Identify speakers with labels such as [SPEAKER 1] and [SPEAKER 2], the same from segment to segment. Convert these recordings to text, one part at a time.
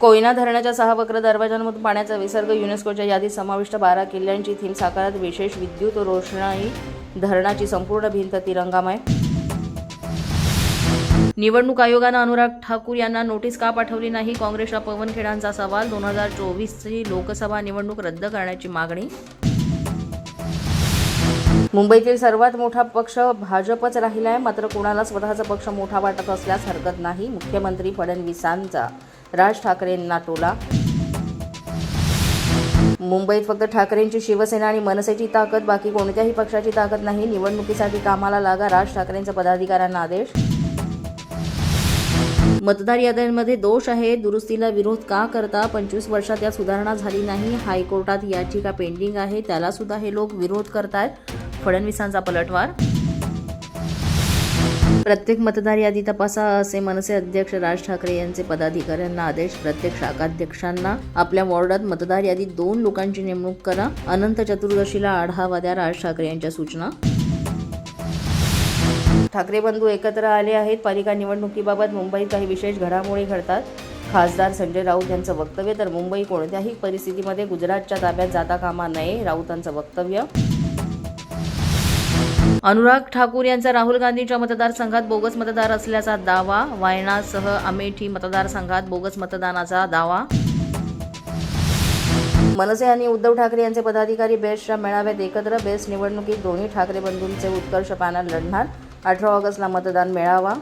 [SPEAKER 1] कोयना धरणाच्या सहा वक्र दरवाजांमधून पाण्याचा विसर्ग युनेस्कोच्या यादीत समाविष्ट बारा किल्ल्यांची थीम साकारत विशेष विद्युत रोषणाई धरणाची संपूर्ण भिंत तिरंगामय. निवडणूक आयोगानं अनुराग ठाकूर यांना नोटीस का पाठवली नाही? काँग्रेसला पवन खेडांचा सवाल दोन हजार चोवीसची लोकसभा निवडणूक रद्द करण्याची मागणी? मुंबईतील सर्वात मोठा पक्ष भाजपच राहिला आहे मात्र कोणाला स्वतःचा पक्ष मोठा वाटत असल्यास हरकत नाही मुख्यमंत्री फडणवीसांचा. राज ठाकरेंना टोला. मुंबईत फक्त ठाकरेंची शिवसेना आणि मनसेची ताकद बाकी कोणत्याही पक्षाची ताकद नाही. निवडणुकीसाठी कामाला लागा राज ठाकरेंचा पदाधिकाऱ्यांना आदेश. मतदार याद्यांमध्ये दोष आहे. दुरुस्तीला विरोध का करता? पंचवीस वर्षात या सुधारणा झाली नाही. हायकोर्टात याचिका पेंडिंग आहे. त्याला सुद्धा हे लोक विरोध करतायत. फडणवीसांचा पलटवार प्रत्येक मतदार यादी तपासा असे मनसे अध्यक्ष राज ठाकरे यांचे पदाधिकाऱ्यांना आदेश. प्रत्येक शाखाध्यक्षांना आपल्या वॉर्डात मतदार यादीत दोन लोकांची नेमणूक करा. अनंत चतुर्दशीला आढावा द्या राज ठाकरे यांच्या सूचना. ठाकरे बंधू एकत्र आले आहेत. पालिका निवडणुकीबाबत मुंबईत काही विशेष घडामोडी घडतात. खासदार संजय राऊत यांचं वक्तव्य तर मुंबई कोणत्याही परिस्थितीमध्ये गुजरातच्या ताब्यात जाता कामा नये राऊतांचं वक्तव्य. अनुराग ठाकूर यांचा राहुल गांधींच्या मतदारसंघात बोगस मतदार असल्याचा दावा. वायनासह अमेठी मतदारसंघात बोगस मतदानाचा दावा. मनसे आणि उद्धव ठाकरे यांचे पदाधिकारी बेस्टच्या मेळाव्यात एकत्र बेस्ट निवडणुकीत दोन्ही ठाकरे बंधूंचे उत्कर्ष पॅनल लढणार. अठरा ऑगस्टला मतदान मेळावा.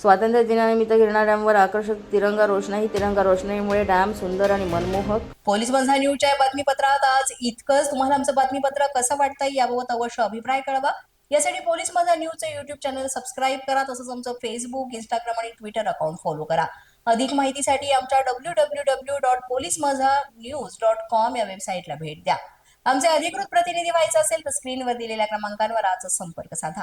[SPEAKER 1] स्वातंत्र्य दिनानिमित्त गिरणा डॅमवर आकर्षक तिरंगा रोषणाई तिरंगा रोषणाईमुळे डॅम सुंदर आणि मनमोहक.
[SPEAKER 2] पोलीस बंधा न्यूजच्या बातमीपत्रात आज इतकंच. तुम्हाला आमचं बातमीपत्र कसं वाटतंय याबाबत अवश्य अभिप्राय कळवा. यासाठी पोलीस माझा न्यूजचं युट्यूब चॅनल सबस्क्राईब करा तसंच आमचं फेसबुक इंस्टाग्राम आणि ट्विटर अकाउंट फॉलो करा. अधिक माहितीसाठी आमच्या W W W dot police Majha news dot com या वेबसाईटला भेट द्या. आमचे अधिकृत प्रतिनिधी व्हायचं असेल तर स्क्रीनवर दिलेल्या क्रमांकांवर आजच संपर्क साधा.